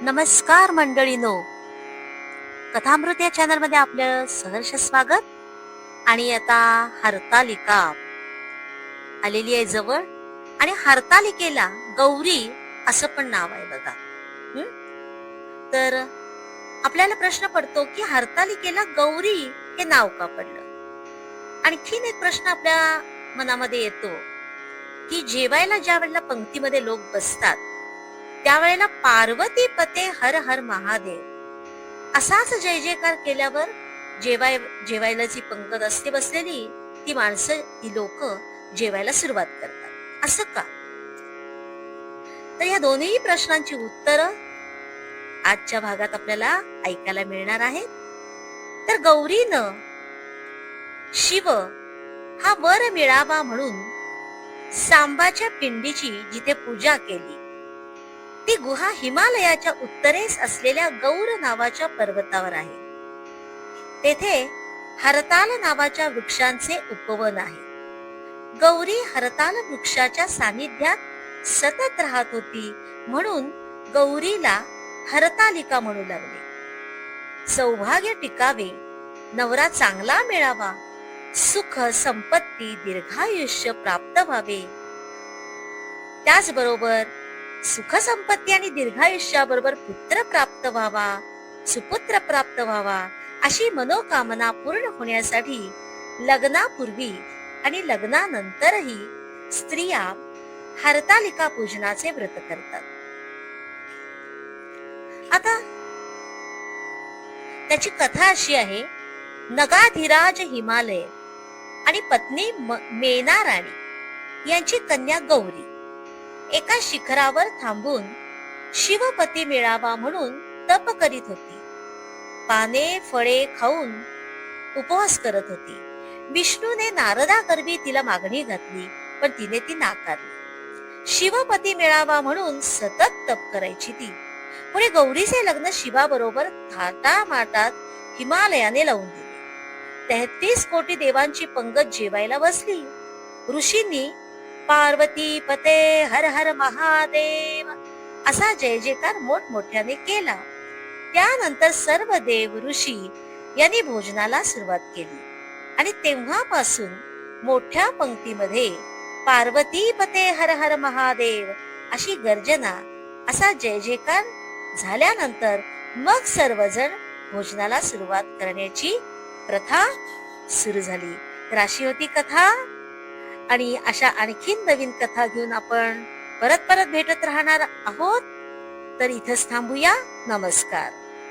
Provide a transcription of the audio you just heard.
नमस्कार मंडळीनो. कथामृत या चॅनलमध्ये आपलं सहर्ष स्वागत. आणि आता हरतालिका. आलेली आहे जवळ. आणि हरतालिकेला गौरी असं पण नाव आहे बघा. हम्म तर आपल्याला प्रश्न पडतो की हरतालिकेला गौरी हे नाव का पडलं? आणखीन एक प्रश्न आपल्या मनामध्ये येतो की जेवायला ज्या वेळेला पंक्तीमध्ये लोक बसतात त्यावेळेला पार्वती पते हर हर महादेव. असाच जय जयकार केल्यावर जेवाय जेवायला जी पंगत असते बसलेली ती माणसं ती लोक जेवायला सुरुवात करतात. असं का? तर या दोन्ही प्रश्नांची उत्तरं आजच्या भागात आपल्याला ऐकायला मिळणार आहेत. तर गौरीनं शिव हा वर मिळावा म्हणून सांबाच्या पिंडीची जिथे पूजा केली ती गुहा हिमालयाच्या उत्तरेस असलेल्या गौर नावाच्या पर्वतावर आहे. तेथे हरताल नावाच्या वृक्षांचे उपवन आहे. गौरी हरताल वृक्षाच्या सानिध्यात सतत राहत होती म्हणून गौरीला हरतालिका म्हणू लागले. सौभाग्य टिकावे नवरा चांगला मिळावा सुख संपत्ती दीर्घायुष्य प्राप्त व्हावे. त्याचबरोबर सुख संपत्ती आणि दीर्घायुष्याबरोबर पुत्र प्राप्त व्हावा सुपुत्र प्राप्त व्हावा अशी मनोकामना पूर्ण होण्यासाठी लग्नापूर्वी आणि लग्नानंतरही स्त्रिया हरतालिका पूजनाचे व्रत करतात. आता त्याची कथा अशी आहे नगाधिराज हिमालय आणि पत्नी मेना राणी यांची कन्या गौरी. एका शिखरावर थांबून शिवपती मिळावा म्हणून तप करीत होती. पाने फळे खाऊन उपवास करत होती. विष्णूने नारदा करवी तिला मागणी घातली पण तिने ती नाकारली. शिवपती मिळावा म्हणून सतत तप करायची ती. पुढे गौरीचे लग्न शिवाबरोबर थाटा माटात हिमालयाने लावून दिले. तेहतीस कोटी देवांची पंगत जेवायला बसली. ऋषींनी पार्वती पते हर हर महादेव. असा जय जयकार मोठमोठ्याने केला. त्यानंतर सर्व देव ऋषी यांनी भोजनाला सुरुवात केली. आणि तेव्हापासून मोठ्या पंक्तीमध्ये पार्वती पते हर हर महादेव अशी गर्जना असा जय जयकार झाल्यानंतर मग सर्वजण भोजनाला सुरुवात करण्याची प्रथा सुरू झाली. तर अशी होती कथा. आणि अशा आणखीन नवीन कथा घेऊन आपण परत परत भेटत राहणार आहोत. तर इथंच थांबूया. नमस्कार.